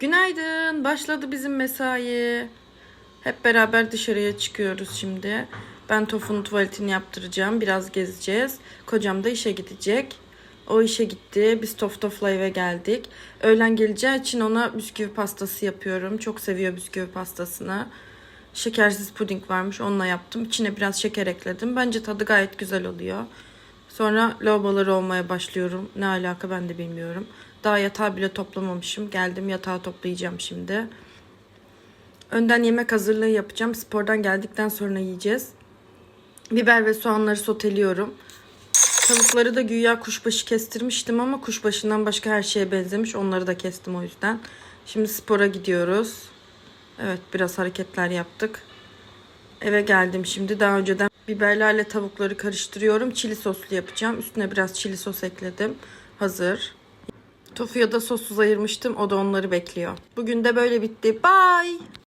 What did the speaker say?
Günaydın. Başladı bizim mesai. Hep beraber dışarıya çıkıyoruz şimdi. Ben Tofu'nun tuvaletini yaptıracağım. Biraz gezeceğiz. Kocam da işe gidecek. O işe gitti. Biz Tof Tof'la eve geldik. Öğlen geleceği için ona bisküvi pastası yapıyorum. Çok seviyor bisküvi pastasını. Şekersiz puding varmış. Onunla yaptım. İçine biraz şeker ekledim. Bence tadı gayet güzel oluyor. Sonra lavaboları olmaya başlıyorum. Ne alaka ben de bilmiyorum. Daha yatağı bile toplamamışım. Geldim yatağı toplayacağım şimdi. Önden yemek hazırlığı yapacağım. Spordan geldikten sonra yiyeceğiz. Biber ve soğanları soteliyorum. Tavukları da güya kuşbaşı kestirmiştim ama kuşbaşından başka her şeye benzemiş. Onları da kestim o yüzden. Şimdi spora gidiyoruz. Evet biraz hareketler yaptık. Eve geldim şimdi. Daha önceden biberlerle tavukları karıştırıyorum. Çili soslu yapacağım. Üstüne biraz çili sos ekledim. Hazır. Tofuya da sossuz ayırmıştım. O da onları bekliyor. Bugün de böyle bitti. Bye.